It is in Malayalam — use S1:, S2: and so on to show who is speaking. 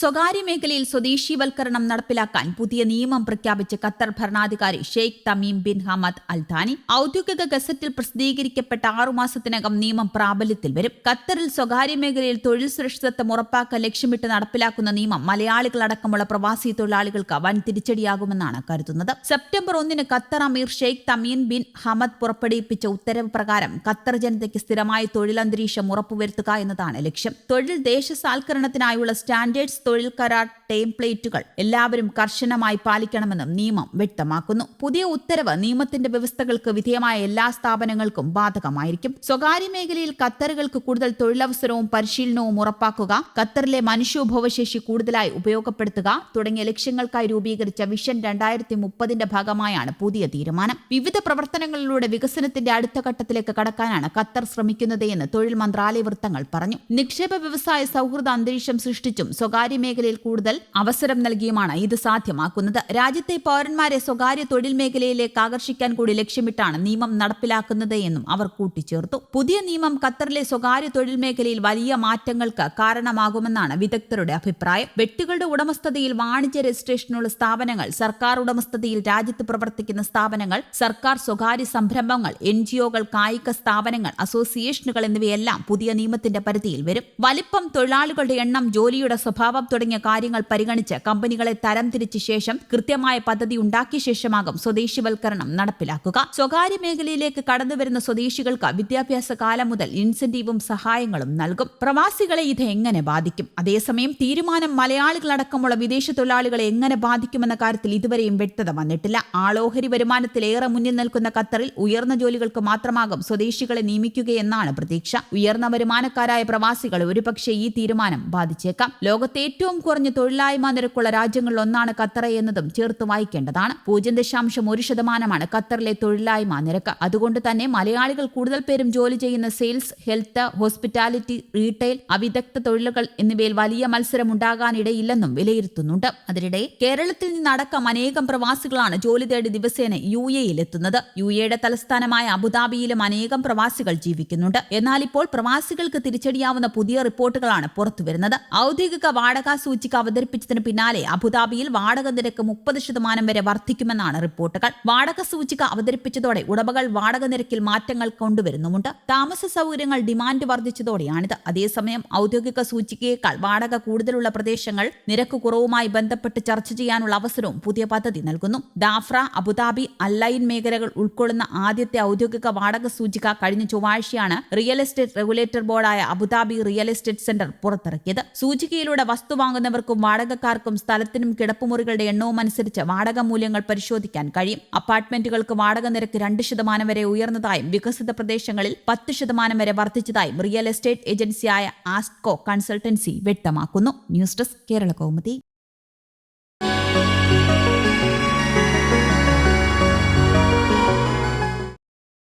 S1: സ്വകാര്യ മേഖലയിൽ സ്വദേശീവൽക്കരണം നടപ്പിലാക്കാൻ പുതിയ നിയമം പ്രഖ്യാപിച്ച ഖത്തർ ഭരണാധികാരി Sheikh Tamim bin Hamad Al Thani ഔദ്യോഗിക ഗസറ്റിൽ പ്രസിദ്ധീകരിക്കപ്പെട്ട ആറുമാസത്തിനകം നിയമം പ്രാബല്യത്തിൽ വരും. ഖത്തറിൽ സ്വകാര്യ മേഖലയിൽ തൊഴിൽ സുരക്ഷിതത്വം ഉറപ്പാക്കാൻ ലക്ഷ്യമിട്ട് നടപ്പിലാക്കുന്ന നിയമം മലയാളികളടക്കമുള്ള പ്രവാസി തൊഴിലാളികൾക്ക് വൻ തിരിച്ചടിയാകുമെന്നാണ് കരുതുന്നത്. സെപ്റ്റംബർ ഒന്നിന് Qatar emir Sheikh Tamim bin Hamad പുറപ്പെടുവിപ്പിച്ച ഉത്തരവ് പ്രകാരം ഖത്തർ ജനതയ്ക്ക് സ്ഥിരമായ തൊഴിലന്തരീക്ഷം ഉറപ്പുവരുത്തുക എന്നതാണ് ലക്ഷ്യം. തൊഴിൽ ദേശസാൽക്കരണത്തിനായുള്ള സ്റ്റാൻഡേർഡ്സ് തൊഴിൽ കരാർ ടെംപ്ലേറ്റുകൾ എല്ലാവരും കർശനമായി പാലിക്കണമെന്നും നിയമം വ്യക്തമാക്കുന്നു. പുതിയ ഉത്തരവ് നിയമത്തിന്റെ വ്യവസ്ഥകൾക്ക് വിധേയമായ എല്ലാ സ്ഥാപനങ്ങൾക്കും ബാധകമായിരിക്കും. സ്വകാര്യ മേഖലയിൽ ഖത്തറുകൾക്ക് കൂടുതൽ തൊഴിലവസരവും പരിശീലനവും ഉറപ്പാക്കുക ഖത്തറിലെ മനുഷ്യോഭവശേഷി കൂടുതലായി ഉപയോഗപ്പെടുത്തുക തുടങ്ങിയ ലക്ഷ്യങ്ങൾക്കായി രൂപീകരിച്ച വിഷൻ രണ്ടായിരത്തി മുപ്പതിന്റെ ഭാഗമായാണ് പുതിയ തീരുമാനം. വിവിധ പ്രവർത്തനങ്ങളിലൂടെ വികസനത്തിന്റെ അടുത്ത ഘട്ടത്തിലേക്ക് കടക്കാനാണ് ഖത്തർ ശ്രമിക്കുന്നതെന്ന് തൊഴിൽ മന്ത്രാലയ വൃത്തങ്ങൾ പറഞ്ഞു. നിക്ഷേപ വ്യവസായ സൗഹൃദ അന്തരീക്ഷം സൃഷ്ടിച്ചും സ്വകാര്യ മേഖലയിൽ കൂടുതൽ അവസരം നൽകിയുമാണ് ഇത് സാധ്യമാക്കുന്നത്. രാജ്യത്തെ പൗരന്മാരെ സ്വകാര്യ തൊഴിൽ മേഖലയിലേക്ക് ആകർഷിക്കാൻ കൂടി ലക്ഷ്യമിട്ടാണ് നിയമം നടപ്പിലാക്കുന്നത് എന്നും അവർ കൂട്ടിച്ചേർത്തു. പുതിയ നിയമം ഖത്തറിലെ സ്വകാര്യ തൊഴിൽ മേഖലയിൽ വലിയ മാറ്റങ്ങൾക്ക് കാരണമാകുമെന്നാണ് വിദഗ്ധരുടെ അഭിപ്രായം. വ്യക്തികളുടെ ഉടമസ്ഥതയിൽ വാണിജ്യ രജിസ്ട്രേഷനുള്ള സ്ഥാപനങ്ങൾ സർക്കാർ ഉടമസ്ഥതയിൽ രാജ്യത്ത് പ്രവർത്തിക്കുന്ന സ്ഥാപനങ്ങൾ സർക്കാർ സ്വകാര്യ സംരംഭങ്ങൾ എൻ ജിഒകൾ കായിക സ്ഥാപനങ്ങൾ അസോസിയേഷനുകൾ എന്നിവയെല്ലാം പുതിയ നിയമത്തിന്റെ പരിധിയിൽ വരും. വലിപ്പം തൊഴിലാളികളുടെ എണ്ണം ജോലിയുടെ സ്വഭാവം തുടങ്ങിയ കാര്യങ്ങൾ പരിഗണിച്ച് കമ്പനികളെ തരംതിരിച്ച ശേഷം കൃത്യമായ പദ്ധതി ഉണ്ടാക്കിയ ശേഷമാകും സ്വദേശിവൽക്കരണം നടപ്പിലാക്കുക. സ്വകാര്യ മേഖലയിലേക്ക് കടന്നുവരുന്ന സ്വദേശികൾക്ക് വിദ്യാഭ്യാസ കാലം മുതൽ ഇൻസെന്റീവും സഹായങ്ങളും നൽകും. പ്രവാസികളെ ഇത് എങ്ങനെ ബാധിക്കും? അതേസമയം തീരുമാനം മലയാളികളടക്കമുള്ള വിദേശ തൊഴിലാളികളെ എങ്ങനെ ബാധിക്കുമെന്ന കാര്യത്തിൽ ഇതുവരെയും വ്യക്തത വന്നിട്ടില്ല. ആളോഹരി വരുമാനത്തിൽ ഏറെ മുന്നിൽ നിൽക്കുന്ന ഖത്തറിൽ ഉയർന്ന ജോലികൾക്ക് മാത്രമാകും സ്വദേശികളെ നിയമിക്കുകയെന്നാണ് പ്രതീക്ഷ. ഉയർന്ന വരുമാനക്കാരായ പ്രവാസികൾ ഒരുപക്ഷെ ഈ തീരുമാനം ബാധിച്ചേക്കാം. ലോകത്തെ ഏറ്റവും കുറഞ്ഞ തൊഴിലായ്മ നിരക്കുള്ള രാജ്യങ്ങളിലൊന്നാണ് ഖത്തർ എന്നതും ചേർത്ത് വായിക്കേണ്ടതാണ്. പൂജ്യം ദശാംശം ഒരു ശതമാനമാണ് ഖത്തറിലെ തൊഴിലായ്മ നിരക്ക്. അതുകൊണ്ട് തന്നെ മലയാളികൾ കൂടുതൽ പേരും ജോലി ചെയ്യുന്ന സെയിൽസ് ഹെൽത്ത് ഹോസ്പിറ്റാലിറ്റി റീറ്റെയിൽ അവിദഗ്ധ തൊഴിലുകൾ എന്നിവയിൽ വലിയ മത്സരം ഉണ്ടാകാനിടയില്ലെന്നും വിലയിരുത്തുന്നുണ്ട്. അതിനിടെ കേരളത്തിൽ നിന്നടക്കം അനേകം പ്രവാസികളാണ് ജോലി തേടി ദിവസേന യു എത്തുന്നത്. യു എയുടെ തലസ്ഥാനമായ അബുദാബിയിലും അനേകം പ്രവാസികൾ ജീവിക്കുന്നുണ്ട്. എന്നാൽ ഇപ്പോൾ പ്രവാസികൾക്ക് തിരിച്ചടിയാവുന്ന പുതിയ റിപ്പോർട്ടുകളാണ് പുറത്തുവരുന്നത്. ഔദ്യോഗിക വാടക സൂചിക അവതരിപ്പിച്ചതിന് പിന്നാലെ അബുദാബിയിൽ വാടക നിരക്ക് മുപ്പത് ശതമാനം വരെ വർദ്ധിക്കുമെന്നാണ് റിപ്പോർട്ടുകൾ. വാടക സൂചിക അവതരിപ്പിച്ചതോടെ ഉടമകൾ വാടക നിരക്കിൽ മാറ്റങ്ങൾ കൊണ്ടുവരുന്നുമുണ്ട്. താമസ സൗകര്യങ്ങൾ ഡിമാൻഡ് വർദ്ധിച്ചതോടെയാണിത്. അതേസമയം ഔദ്യോഗിക സൂചികയേക്കാൾ വാടക കൂടുതലുള്ള പ്രദേശങ്ങൾ നിരക്ക് കുറവുമായി ബന്ധപ്പെട്ട് ചർച്ച ചെയ്യാനുള്ള അവസരവും പുതിയ പദ്ധതി നൽകുന്നു. ഡാഫ്ര അബുദാബി അല്ലൈൻ മേഖലകൾ ഉൾക്കൊള്ളുന്ന ആദ്യത്തെ ഔദ്യോഗിക വാടക സൂചിക കഴിഞ്ഞ ചൊവ്വാഴ്ചയാണ് real estate regulator ബോർഡായ Abu Dhabi real estate centre പുറത്തിറക്കിയത്. സൂചികയിലൂടെ വസ്തു വാങ്ങുന്നവർക്കും വാടകക്കാർക്കും സ്ഥലത്തിനും കിടപ്പുമുറികളുടെ എണ്ണവും അനുസരിച്ച് വാടക മൂല്യങ്ങൾ പരിശോധിക്കാൻ കഴിയും. അപ്പാർട്ട്മെന്റുകൾക്ക് വാടക നിരക്ക് രണ്ട് ശതമാനം വരെ ഉയർന്നതായും വികസിത പ്രദേശങ്ങളിൽ പത്ത് ശതമാനം വരെ വർദ്ധിച്ചതായും റിയൽ എസ്റ്റേറ്റ് ഏജൻസിയായ ആസ്കോ കൺസൾട്ടൻസി വ്യക്തമാക്കുന്നു. News desk Kerala Kaumudi.